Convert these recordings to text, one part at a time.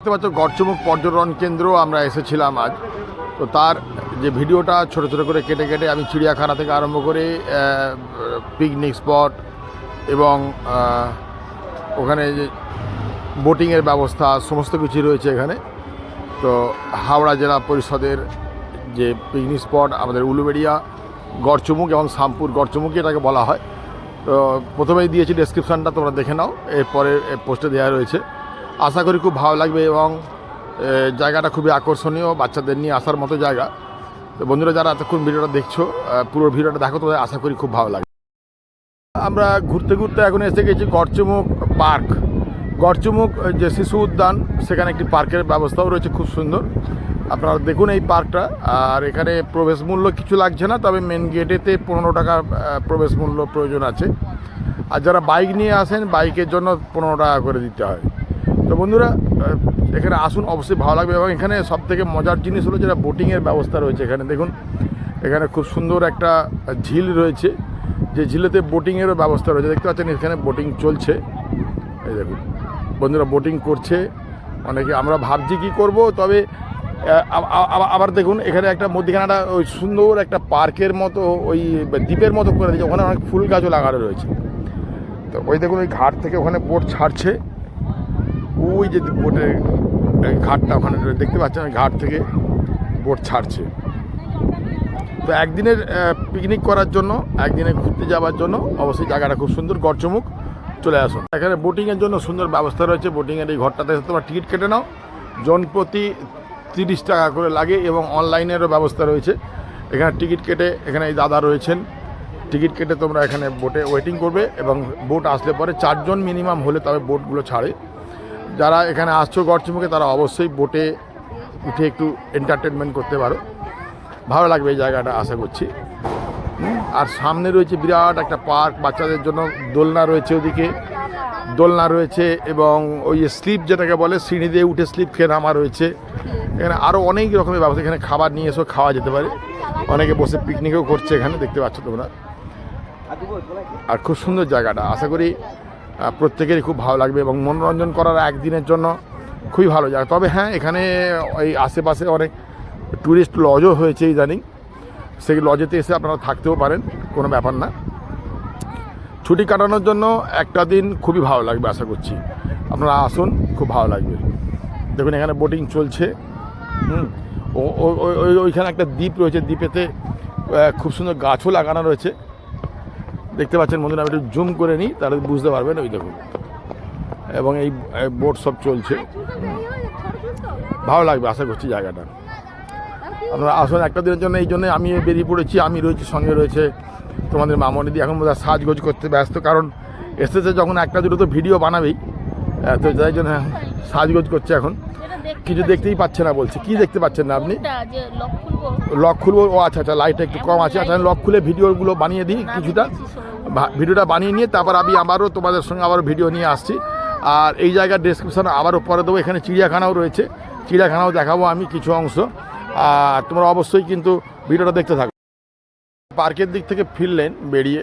দেখতে পাচ্ছ গড়চমুখ পর্যটন কেন্দ্র আমরা এসেছিলাম আজ। তো তার যে ভিডিওটা ছোট ছোট করে কেটে কেটে আমি চিড়িয়াখানা থেকে আরম্ভ করে পিকনিক স্পট এবং ওখানে যে বোটিংয়ের ব্যবস্থা, সমস্ত কিছু রয়েছে এখানে। তো হাওড়া জেলা পরিষদের যে পিকনিক স্পট আমাদের উলুবেড়িয়া গড়চমুখ এবং শামপুর গড়চমুখ এটাকে বলা হয়। তো প্রথমেই দিয়েছি ডেসক্রিপশানটা তোমরা দেখে নাও। এরপরে পোস্টে দেওয়া রয়েছে। আশা করি খুব ভালো লাগবে এবং জায়গাটা খুবই আকর্ষণীয় বাচ্চাদের নিয়ে আসার মতো জায়গা। তো বন্ধুরা, যারা এতক্ষণ ভিডিওটা দেখছ পুরো ভিডিওটা দেখো, তোমাদের আশা করি খুব ভালো লাগবে। আমরা ঘুরতে ঘুরতে এখন এসে গেছি গড়চুমুখ পার্ক। গড়চুমুখ যে শিশু উদ্যান, সেখানে একটি পার্কের ব্যবস্থাও রয়েছে, খুব সুন্দর। আপনারা দেখুন এই পার্কটা, আর এখানে প্রবেশ মূল্য কিছু লাগছে না, তবে মেন গেটেতে পনেরো টাকা প্রবেশ মূল্য প্রয়োজন আছে। আর যারা বাইক নিয়ে আসেন বাইকের জন্য পনেরো টাকা করে দিতে হয়। তো বন্ধুরা এখানে আসুন, অবশ্যই ভালো লাগবে এবং এখানে সব থেকে মজার জিনিস হলো যেটা বোটিংয়ের ব্যবস্থা রয়েছে এখানে। দেখুন, এখানে খুব সুন্দর একটা ঝিল রয়েছে, যে ঝিলেতে বোটিংয়েরও ব্যবস্থা রয়েছে। দেখতে পাচ্ছেন, এখানে বোটিং চলছে। এই দেখুন, বন্ধুরা বোটিং করছে, অনেকে আমরা ভাবছি কি করব, তবে আবার দেখুন, এখানে একটা মধ্যখানে একটা ওই সুন্দর একটা পার্কের মতো, ওই দ্বীপের মতো করে দিয়েছে। ওখানে অনেক ফুল গাছও লাগানো রয়েছে। তো ওই দেখুন, ওই ঘাট থেকে ওখানে বোট ছাড়ছে। ওই যে বোটের ঘাটটা ওখানে দেখতে পাচ্ছেন ঘাট থেকে বোট ছাড়ছে। তো একদিনের পিকনিক করার জন্য, একদিনে ঘুরতে যাওয়ার জন্য অবশ্যই জায়গাটা খুব সুন্দর গড়চমুখ চলে আসুন। এখানে বোটিংয়ের জন্য সুন্দর ব্যবস্থা রয়েছে। বোটিংয়ের এই ঘরটাতে তোমরা টিকিট কেটে নাও। জন প্রতি তিরিশ টাকা করে লাগে এবং অনলাইনেরও ব্যবস্থা রয়েছে। এখানে টিকিট কেটে এখানে এই দাদা রয়েছেন। টিকিট কেটে তোমরা এখানে বোটে ওয়েটিং করবে এবং বোট আসলে পরে চারজন মিনিমাম হলে তবে বোটগুলো ছাড়ে। যারা এখানে আসছো গড়চুমুখে, তারা অবশ্যই বোটে উঠে একটু এন্টারটেনমেন্ট করতে পারো। ভালো লাগবে এই জায়গাটা, আশা করছি। আর সামনে রয়েছে বিরাট একটা পার্ক, বাচ্চাদের জন্য দোলনা রয়েছে ওদিকে। দোলনা রয়েছে এবং ওই স্লিপ যেটাকে বলে, সিঁড়ি দিয়ে উঠে স্লিপ খেয়ে নামা রয়েছে। এখানে আরও অনেক রকমের ব্যবস্থা, এখানে খাবার নিয়ে এসেও খাওয়া যেতে পারে। অনেকে বসে পিকনিকও করছে এখানে, দেখতে পাচ্ছ তোমরা। আর খুব সুন্দর জায়গাটা, আশা করি প্রত্যেকেরই খুব ভালো লাগবে এবং মনোরঞ্জন করার একদিনের জন্য খুবই ভালো জায়গা। তবে হ্যাঁ এখানে ওই আশেপাশে অনেক ট্যুরিস্ট লজও হয়েছে ইদানিং। সেই লজেতে এসে আপনারা থাকতেও পারেন, কোনো ব্যাপার না। ছুটি কাটানোর জন্য একটা দিন খুবই ভালো লাগবে, আশা করছি। আপনারা আসুন, খুব ভালো লাগবে। দেখুন, এখানে বোটিং চলছে। হুম ওইখানে একটা দ্বীপ রয়েছে। দ্বীপেতে খুব সুন্দর গাছও লাগানো রয়েছে। দেখতে পাচ্ছেন বন্ধুরা, আমি একটু জুম করে নিই, তাহলে বুঝতে পারবেন, ওই দেখুন। এবং এই বোট সব চলছে। ভালো লাগবে, আশা করছি জায়গাটা। আপনারা আসুন একটা দিনের জন্য, এই জন্য আমি বেরিয়ে পড়েছি, আমি রয়েছি, সঙ্গে রয়েছে তোমাদের মামনিদি। এখন বোধহয় সাজগোজ করতে ব্যস্ত, কারণ এসেছে যখন একটা দুটো তো ভিডিও বানাবেই। তো যাই জন্য সাজগোজ করছে এখন। কিছু দেখতেই পাচ্ছে না বলছে। কি দেখতে পাচ্ছেন না আপনি? লক খুলবো? ও আচ্ছা আচ্ছা লাইটটা একটু কম আছে। আচ্ছা আমি লক খুলে ভিডিওগুলো বানিয়ে দিই কিছুটা। ভিডিওটা বানিয়ে নিয়ে তারপর আমি আবারও তোমাদের সঙ্গে আবার ভিডিও নিয়ে আসছি। আর এই জায়গার ডেসক্রিপশানে আবারও পরে দেবো। এখানে চিড়িয়াখানাও রয়েছে। চিড়িয়াখানাও দেখাবো আমি কিছু অংশ। আর তোমরা অবশ্যই কিন্তু ভিডিওটা দেখতে থাকো। পার্কের দিক থেকে ফিরলেন বেরিয়ে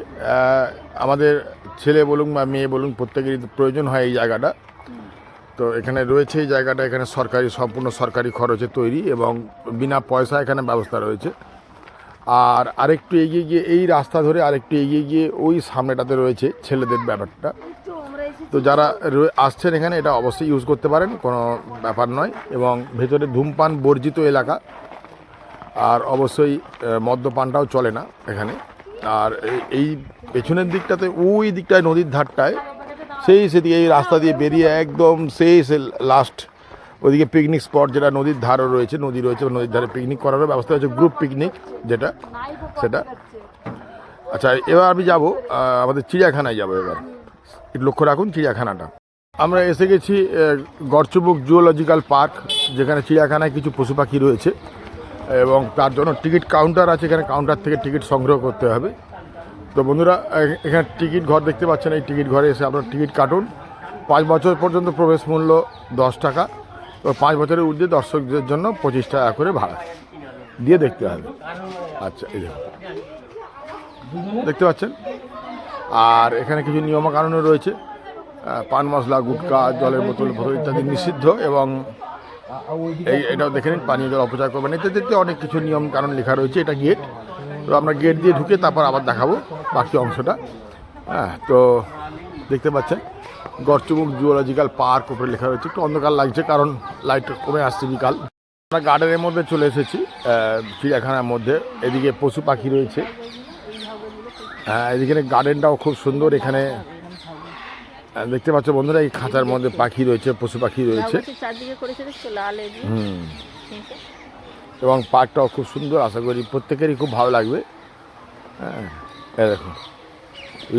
আমাদের ছেলে বলুন বা মেয়ে বলুন প্রত্যেকেরই প্রয়োজন হয় এই জায়গাটা। তো এখানে রয়েছে এই জায়গাটা, এখানে সরকারি, সম্পূর্ণ সরকারি খরচে তৈরি এবং বিনা পয়সা এখানে ব্যবস্থা রয়েছে। আর আরেকটু এগিয়ে গিয়ে, এই রাস্তা ধরে আরেকটু এগিয়ে গিয়ে ওই সামনেটাতে রয়েছে ছেলেদের ব্যাপারটা। তো যারা আসছেন এখানে, এটা অবশ্যই ইউজ করতে পারেন, কোনো ব্যাপার নয়। এবং ভেতরে ধূমপান বর্জিত এলাকা, আর অবশ্যই মদ্যপানটাও চলে না এখানে। আর এই- পেছনের দিকটাতে, ওই দিকটায়, নদীর ধারটায় সেই সেদিকে এই রাস্তা দিয়ে বেরিয়ে একদম সেই সে লাস্ট ওদিকে পিকনিক স্পট যেটা নদীর ধারও রয়েছে, নদী রয়েছে নদীর ধারে পিকনিক করারও ব্যবস্থা হয়েছে গ্রুপ পিকনিক যেটা, সেটা। আচ্ছা এবার আমি যাব আমাদের চিড়িয়াখানায় যাব এবার। একটু লক্ষ্য রাখুন চিড়িয়াখানাটা। আমরা এসে গেছি গড়চুবুক জুওলজিক্যাল পার্ক, যেখানে চিড়িয়াখানায় কিছু পশু পাখি রয়েছে। এবং তার জন্য টিকিট কাউন্টার আছে, এখানে কাউন্টার থেকে টিকিট সংগ্রহ করতে হবে। তো বন্ধুরা এখানে টিকিট ঘর দেখতে পাচ্ছেন, এই টিকিট ঘরে এসে আপনার টিকিট কাটুন। পাঁচ বছর পর্যন্ত প্রবেশ মূল্য দশ টাকা, তো পাঁচ বছরের ঊর্ধ্বে দর্শকদের জন্য পঁচিশ টাকা করে ভাড়া দিয়ে দেখতে হবে। আচ্ছা এই দেখতে পাচ্ছেন? আর এখানে কিছু নিয়মকানুনও রয়েছে। পান মশলা, গুটকা, জলের বোতল ভরো ইত্যাদি নিষিদ্ধ এবং এই, এটাও দেখে নিন, পানীয় জল অপচয় করবেন দেখতে অনেক কিছু নিয়ম কারণ লেখা রয়েছে, এটা গেট। তো আমরা গেট দিয়ে ঢুকে তারপর আবার দেখাবো বাকি অংশটা। হ্যাঁ তো দেখতে পাচ্ছেন গড়চুমুক জুওলজিক্যাল পার্ক উপরে লেখা রয়েছে। একটু অন্ধকার লাগছে কারণ লাইট কমে আসছে বিকাল। আমরা গার্ডেনের মধ্যে চলে এসেছি চিড়িয়াখানার মধ্যে। এদিকে পশু পাখি রয়েছে। হ্যাঁ এদিকে গার্ডেনটাও খুব সুন্দর এখানে। দেখতে পাচ্ছ বন্ধুরা এই খাঁচার মধ্যে পাখি রয়েছে পশু পাখি রয়েছে। হুম। এবং পার্কটাও খুব সুন্দর আশা করি প্রত্যেকেরই খুব ভালো লাগবে। হ্যাঁ দেখো।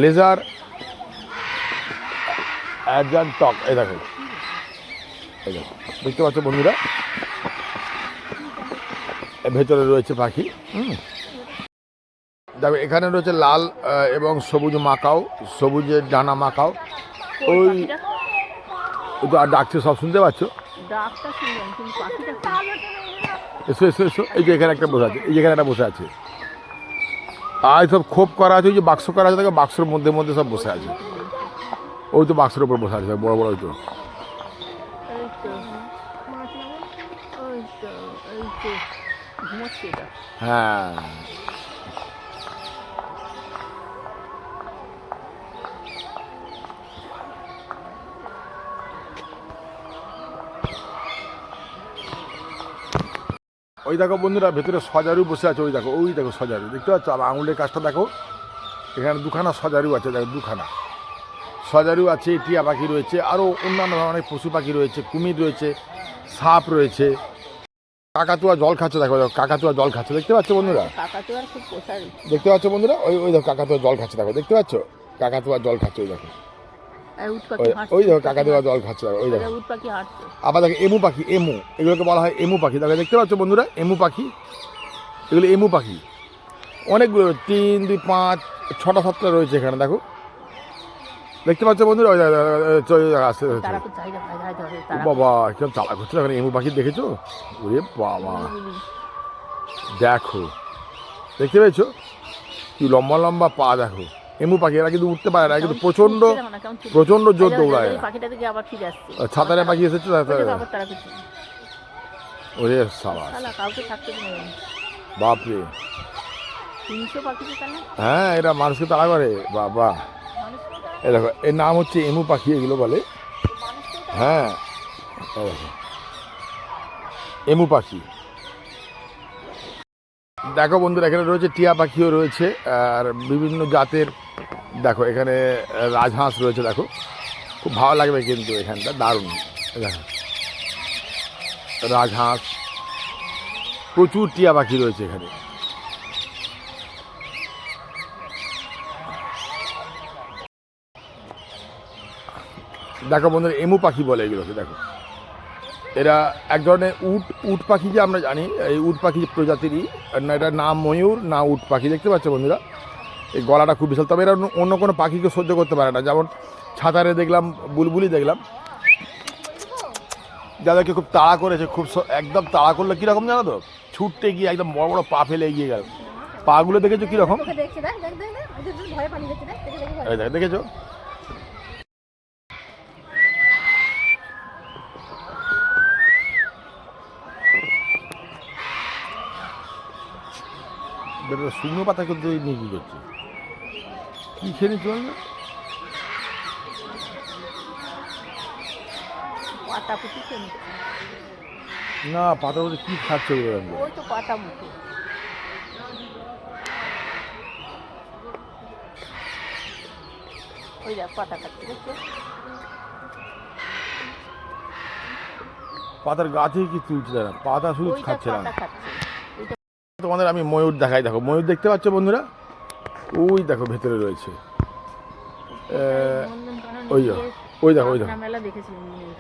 লেজার অ্যাডজান টক এই দেখো। এই দেখো দেখতে পাচ্ছ বন্ধুরা? ভেতরে রয়েছে পাখি হুম। দেখো এখানে রয়েছে লাল এবং সবুজ মাকাও সবুজের ডানা মাকাও। ওই ডাকছে সব শুনতে পাচ্ছ? ডাকটা শুনলাম কিন্তু এই যে এখানে একটা বসে আছে এই যে এখানে একটা বসে আছে। আর সব খোপ করা আছে ওই যে বাক্স করা আছে তাকে বাক্সর মধ্যে মধ্যে সব বসে আছে। ওই তো বাক্সের উপর বসে আছে বড় বড় ওই তো। হ্যাঁ। ওই দেখো বন্ধুরা ভেতরে সজারু বসে আছে ওই দেখো ওই দেখো সজারু। দেখতে পাচ্ছ? আর আঙুলের কাজটা দেখো। এখানে দুখানা সজারু আছে দেখো দুখানা। সজারু আছে টিয়া পাখি রয়েছে আরও অন্যান্য ধরনের পশু পাখি রয়েছে কুমির রয়েছে সাপ রয়েছে। কাকাতুয়া জল খাচ্ছে দেখো দেখো কাকাতুয়া জল খাচ্ছে। দেখতে পাচ্ছ বন্ধুরা? দেখতে পাচ্ছ বন্ধুরা? ওই ওই দেখো কাকাতুয়া জল খাচ্ছে দেখো দেখতে পাচ্ছ? কাকাতুয়া জল খাচ্ছে ওই দেখো। ওই দেখো কাকাতুয়া জল খাচ্ছে ওই দেখো। উট পাখি হাঁটছে। আবার দেখো এমু পাখি এমু। এগুলোকে বলা হয় এমু পাখি। দেখো দেখতে পাচ্ছ বন্ধুরা এমু পাখি। এগুলো এমু পাখি। অনেকগুলো তিন দুই পাঁচ ছটা সাতটা রয়েছে এখানে দেখো। দেখতে পাচ্ছ বন্ধুরা? ওই চলে আসতে বাবা হচ্ছে এখানে? এমু পাখি দেখেছ? ওরে বাবা। দেখো। দেখতে পেয়েছ? কি লম্বা লম্বা পা দেখো। এমু পাখি এরা কিন্তু উঠতে পারে না কিন্তু প্রচণ্ড প্রচণ্ড জোর দৌড়ায় পাখিটা থেকে আবার ফিরে আসছে। ছাতারে পাখি এসেছে ওরে কাউকে থাকতে বাপরে। হ্যাঁ এরা মানুষকে তাড়া করে বাবা। এ দেখো এর নাম হচ্ছে এমু পাখি এগুলো বলে। হ্যাঁ এমু পাখি। দেখো বন্ধুরা এখানে রয়েছে টিয়া পাখিও রয়েছে আর বিভিন্ন জাতের দেখো, এখানে রাজহাঁস রয়েছে, দেখো। খুব ভালো লাগবে কিন্তু এখানটা, দারুণ। দেখো। রাজহাঁস, প্রচুর টিয়া পাখি রয়েছে এখানে। দেখো বন্ধুরা, এমু পাখি বলে এগুলোকে, দেখো। এরা এক ধরনের উট উট পাখি যে আমরা জানি, এই উট পাখি প্রজাতিরই, না এটা না ময়ূর, না উট পাখি। দেখতে পাচ্ছ বন্ধুরা? এই গলাটা খুব বিশাল। তবে এরা অন্য- কোনো পাখিকে সহ্য করতে পারে না। যেমন ছাতারে দেখলাম বুলবুলি দেখলাম। যাদেরকে খুব তাড়া করেছে খুব একদম তাড়া করলে কীরকম জানো তো? ছুটতে গিয়ে একদম বড় বড় পা ফেলে এগিয়ে গেল। পাগুলো দেখেছ কীরকম? দেখছে দেখ দেখ দেখ দেখ ওই যে তুই ভয়ে পালিয়ে যাচ্ছে দেখ দেখে দেখে ভয় এই দেখ দেখেছ বেটা শুকনো পাতা কিন্তু নিয়ে কী করছে? কি খেয়ে নিচ্ছ বল না? পাতা বলতে কি খাচ্ছে ওই তো পাতা মুখে। ওই দেখ পাতা পাতার গা থেকে কি তুলছে না পাতা শুধু খাচ্ছে না। তোমাদের আমি ময়ূর দেখাই দেখো ময়ূর দেখতে পাচ্ছ বন্ধুরা? ওই দেখো ভেতরে রয়েছে। ওই দেখো ওই দেখো ওই দেখো।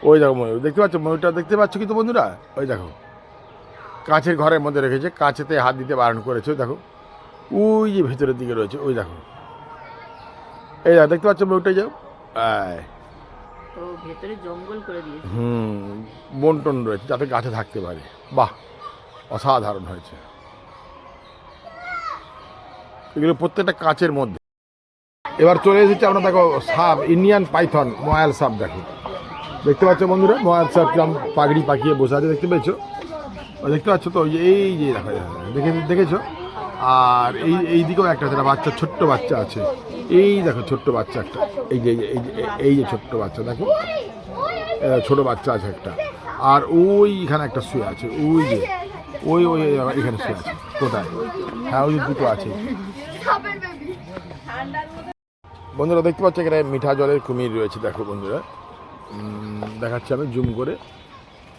ওই দেখো ময়ূর দেখতে পাচ্ছ? ময়ূরটা দেখতে পাচ্ছ কিন্তু বন্ধুরা? ওই দেখো। কাঁচের ঘরের মধ্যে রেখেছে কাঁচেতে হাত দিতে বারণ করেছে ওই দেখো। ওই যে ভেতরের দিকে রয়েছে ওই দেখো। এই দেখো দেখতে পাচ্ছ ময়ূরটা যাও ভেতরে জঙ্গল করে দিয়েছে। হুম বন্টন রয়েছে যাতে গাছে থাকতে পারে। বাহ অসাধারণ হয়েছে। এগুলো প্রত্যেকটা কাঁচের মধ্যে। এবার চলে এসেছে আমরা দেখো সাপ ইন্ডিয়ান পাইথন ময়াল সাপ দেখো। দেখতে পাচ্ছ বন্ধুরা ময়াল সাপ কিরম পাগড়ি পাকিয়ে বসে আছে দেখতে পেয়েছ? দেখতে পাচ্ছ তো এই যে দেখো দেখে দেখেছ? আর এই এই দিকেও একটা আছে, বাচ্চা ছোট্ট বাচ্চা আছে। এই দেখো ছোট্ট বাচ্চা একটা এই যে এই যে ছোট্ট বাচ্চা দেখো। ছোট বাচ্চা আছে একটা। আর ওইখানে একটা শুয়ে আছে ওই যে ওই ওই এখানে শুয়ে আছে কোথায়? হ্যাঁ ওই দুটো আছে। বন্ধুরা, দেখতে পাচ্ছ এখানে মিঠা জলের কুমির রয়েছে। দেখো বন্ধুরা দেখাচ্ছি আমি, জুম করে।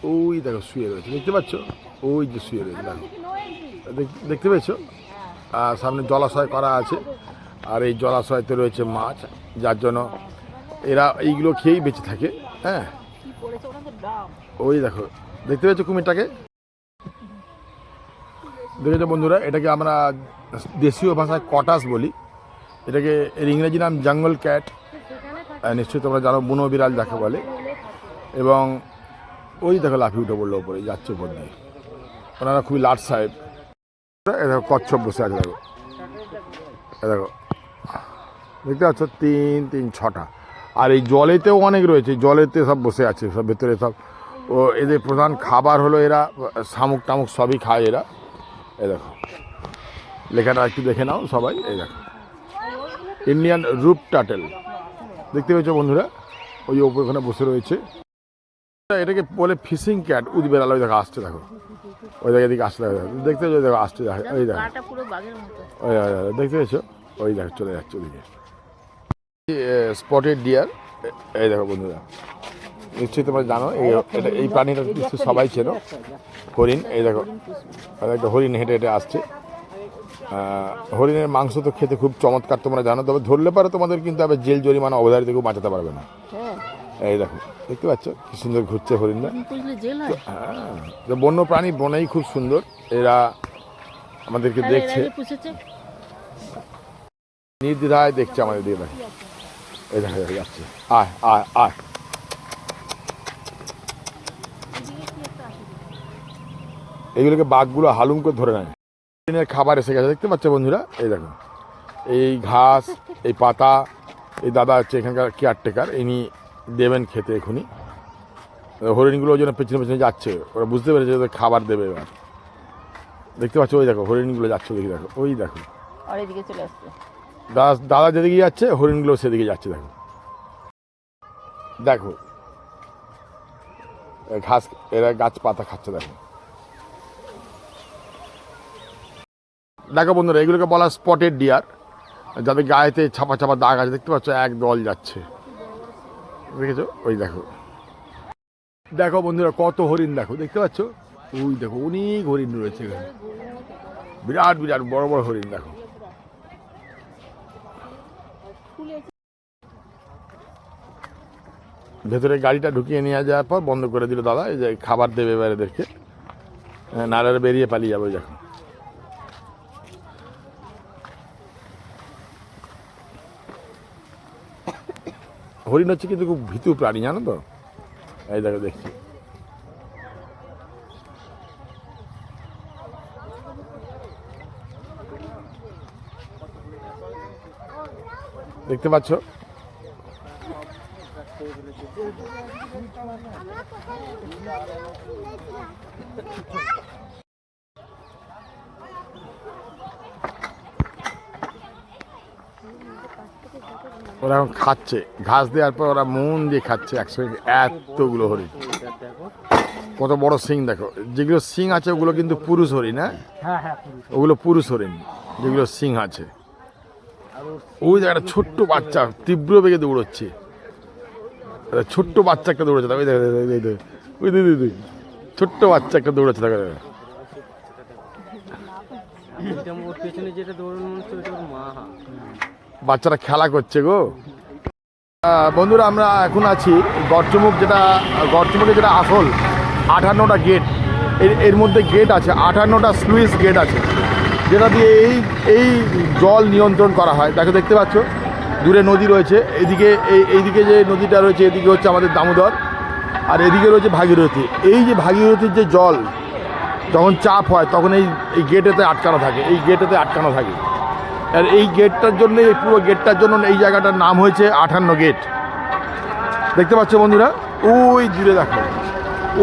ওই দেখো, শুয়ে রয়েছে। দেখতে পাচ্ছ? ওই যে শুয়ে রয়েছে, দেখো। দেখ- দেখতে পেয়েছ? আর সামনে জলাশয় করা আছে। আর এই জলাশয়তে রয়েছে মাছ, যার জন্য এরা এইগুলো খেয়েই বেঁচে থাকে হ্যাঁ? ওই দেখো, দেখতে পেয়েছ কুমিরটাকে? দেখেছ বন্ধুরা, এটাকে আমরা দেশীয় ভাষায় কটাস বলি। এটাকে এর ইংরেজি নাম জঙ্গল ক্যাট। নিশ্চয়ই তোমরা জানো, বুনো বিড়াল যাকে বলে। এবং ওই দেখো লাফি উঠে পড়ল ওপরে যাচ্ছে উপর দিয়ে। ওনারা খুবই লাট সাহেব। দেখো কচ্ছপ বসে আছে, দেখো। দেখো। দেখতে পাচ্ছ, তিন তিন, ছটা। আর এই জলেতেও অনেক রয়েছে জলেতে সব বসে আছে, সব ভেতরে সব। ও, এদের প্রধান খাবার হলো এরা, শামুক টামুক সবই খায় এরা। এ দেখো। লেখাটা একটু দেখে নাও সবাই, এই দেখো। ইন্ডিয়ান রুপ টাটেল দেখতে পেয়েছ বন্ধুরা? ওই ওপর ওখানে বসে রয়েছে। এটাকে বলে ফিশিং ক্যাট উদবেড়াল ওই দেখো আসছে দেখো। ওই দেখো এদিকে আসতে দেখো। দেখতে পেয়েছ? দেখো আসছে দেখো। ওই দেখো। ওই দেখতে পেয়েছ? ওই দেখো চলে যাচ্ছে ওদিকে। স্পটেড ডিয়ার এই দেখো বন্ধুরা। নিশ্চয়ই তোমরা জানো এই এটা এই প্রাণীটা সবাই চেনো। হরিণ এই দেখো। একটা হরিণ হেঁটে হেঁটে আসছে। হরিণের মাংস তো খেতে খুব চমৎকার তোমরা জানো তবে ধরলে পারে তোমাদের কিন্তু আবার জেল জরিমানা অবধারিত কেউ বাঁচাতে পারবে না। হ্যাঁ। এই দেখো দেখতে পাচ্ছ কি সুন্দর ঘুরছে হরিণরা হয়। বন্য প্রাণী বনেই খুব সুন্দর। এরা আমাদেরকে দেখছে। যে পুষেছে। নির্দ্বিধায় দেখছে আমাদের দিকে। দেখো এই দেখা দেখা যাচ্ছে। আয় আয় আয়। এইগুলোকে বাঘগুলো হালুম করে ধরে নেয়। হরিণের খাবার এসে গেছে। দেখতে পাচ্ছ বন্ধুরা? এই দেখো। এই ঘাস এই পাতা এই দাদা হচ্ছে এখানকার কেয়ারটেকার ইনি দেবেন খেতে এখনই হরিণগুলো ওই জন্য পেছনে পেছনে যাচ্ছে। ওরা বুঝতে পেরেছে যে ওদের খাবার দেবে এবার। দেখতে পাচ্ছ? ওই দেখো হরিণগুলো যাচ্ছে দেখি দেখো। ওই দেখো। দাদা দাদা যেদিকে যাচ্ছে হরিণগুলো সেদিকে যাচ্ছে দেখো। দেখো। ঘাস এরা গাছ পাতা খাচ্ছে দেখো। দেখো বন্ধুরা, এগুলোকে বলা স্পটেড ডিয়ার যাদের গায়েতে ছাপা ছাপা দাগ আছে, দেখতে পাচ্ছ এক দল যাচ্ছে। দেখেছ? ওই দেখো। দেখো বন্ধুরা, কত হরিণ দেখো, দেখতে পাচ্ছ? ওই দেখো, অনেক হরিণ রয়েছে এখানে। বিরাট বিরাট, বড় বড় হরিণ দেখো। ভেতরে গাড়িটা ঢুকিয়ে নিয়ে যাওয়ার পর বন্ধ করে দিল দাদা, এই যে খাবার দেবে এবার এদেরকে। নাড়ারে বেরিয়ে পালিয়ে যাবে দেখো। হরিণ হচ্ছে কিন্তু খুব ভীতু প্রাণী জানো তো? এই দেখো দেখছি। দেখতে পাচ্ছ? ওরা এখন খাচ্ছে। ঘাস দেওয়ার পর ওরা মন দিয়ে খাচ্ছে একসঙ্গে। এতগুলো হরিণ। কত বড় সিং দেখো। যেগুলো সিং আছে ওগুলো কিন্তু পুরুষ হরিণ হ্যাঁ? ওগুলো পুরুষ হরিণ যেগুলো সিং আছে। ওই জায়গাটা ছোট্ট বাচ্চা তীব্র বেগে দৌড়চ্ছে। ছোট্ট বাচ্চা একটা দৌড়েছে দেখো, ওই দেখো, দেখো, দেখো, দেখো, ওই দেখো, দেখো। ছোট্ট বাচ্চা একটা দৌড়াচ্ছে দেখো দেখো। পেছনে যেটা দৌড়ানো মনে হচ্ছে মা। বাচ্চারা খেলা করছে গো। বন্ধুরা, আমরা এখন আছি গড়চমুখ যেটা গড়চমুখে যেটা আসল, আঠান্নটা গেটের এর মধ্যে গেট আছে, আঠান্নটা স্লুইস গেট আছে, যেটা দিয়ে এই এই জল নিয়ন্ত্রণ করা হয়। দেখো, দেখতে পাচ্ছ? দূরে নদী রয়েছে, এদিকে এই এইদিকে যে নদীটা রয়েছে, এদিকে হচ্ছে আমাদের দামোদর, আর এদিকে রয়েছে ভাগীরথী। এই যে ভাগীরথীর যে জল, যখন চাপ হয়, তখন এই এই গেটেতে আটকানো থাকে, এই গেটেতে আটকানো থাকে। আর এই গেটটার জন্য এই পুরো গেটটার জন্য এই জায়গাটার নাম হয়েছে আঠান্ন গেট। দেখতে পাচ্ছ বন্ধুরা? ওই দূরে দেখো।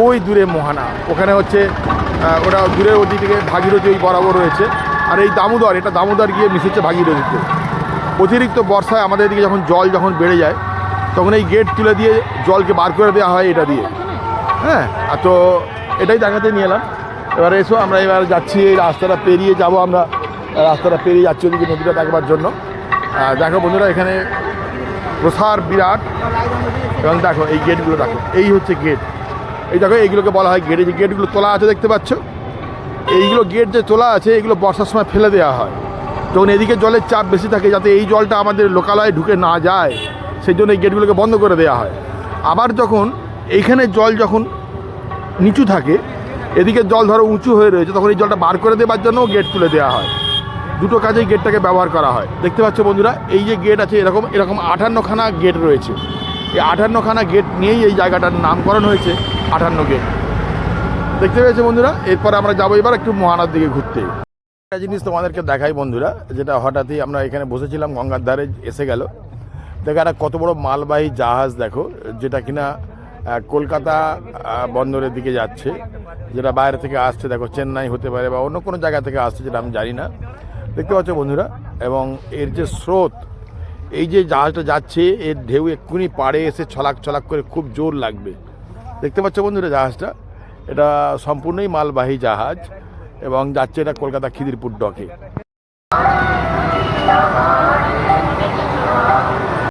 ওই দূরে মোহানা। ওখানে হচ্ছে ওটা দূরে ওদিক থেকে ভাগীরথী ওই বরাবর রয়েছে। আর এই দামোদর, এটা দামোদর গিয়ে মিশেছে ভাগীরথীতে। অতিরিক্ত বর্ষায় আমাদের এদিকে যখন জল যখন বেড়ে যায়, তখন এই গেট তুলে দিয়ে জলকে বার করে দেওয়া হয় এটা দিয়ে। হ্যাঁ আর তো এটাই দেখাতে নিয়ে এলাম। এবার এসো, আমরা এবার যাচ্ছি, এই রাস্তাটা পেরিয়ে যাব আমরা। রাস্তাটা পেরিয়ে যাচ্ছি ওদিকে নদীটা দেখবার জন্য। দেখো বন্ধুরা, এখানে প্রসার বিরাট। এবং দেখো, এই গেটগুলো দেখো, এই হচ্ছে গেট। এই দেখো, এইগুলোকে বলা হয় গেট। যে গেটগুলো তোলা আছে, দেখতে পাচ্ছ? এইগুলো গেট যে তোলা আছে, এগুলো বর্ষার সময় ফেলে দেওয়া হয়। যখন এদিকে জলের চাপ বেশি থাকে, যাতে এই জলটা আমাদের লোকালয়ে ঢুকে না যায় সেই জন্য এই গেটগুলোকে বন্ধ করে দেওয়া হয়। আবার যখন এইখানে জল যখন নিচু থাকে, এদিকে জল ধরো উঁচু হয়ে রয়েছে, তখন এই জলটা বার করে দেওয়ার জন্য গেট তুলে দেওয়া হয়। দুটো কাজেই গেটটাকে ব্যবহার করা হয়। দেখতে পাচ্ছ বন্ধুরা, এই যে গেট আছে, এরকম এরকম আটান্নখানা গেট রয়েছে। এই আঠান্নখানা গেট নিয়েই এই জায়গাটার নামকরণ হয়েছে, আটান্ন গেট। দেখতে পেয়েছে বন্ধুরা? এরপর আমরা যাব এবার একটু মহানার দিকে ঘুরতে। একটা জিনিস তোমাদেরকে দেখাই বন্ধুরা, যেটা হঠাৎই আমরা এখানে বসেছিলাম, গঙ্গার ধারে এসে গেল। দেখো একটা কত বড় মালবাহী জাহাজ, দেখো, যেটা কিনা কলকাতা বন্দরের দিকে যাচ্ছে। যেটা বাইরে থেকে আসছে, দেখো, চেন্নাই হতে পারে বা অন্য কোনো জায়গা থেকে আসছে, যেটা আমি জানি না। দেখতে পাচ্ছ বন্ধুরা? এবং এর যে স্রোত, এই যে জাহাজটা যাচ্ছে, এর ঢেউ এক্ষুনি পাড়ে এসে ছলাক ছলাক করে খুব জোর লাগবে। দেখতে পাচ্ছ বন্ধুরা জাহাজটা? এটা সম্পূর্ণই মালবাহী জাহাজ এবং যাচ্ছে এটা কলকাতা খিদিরপুর ডকে।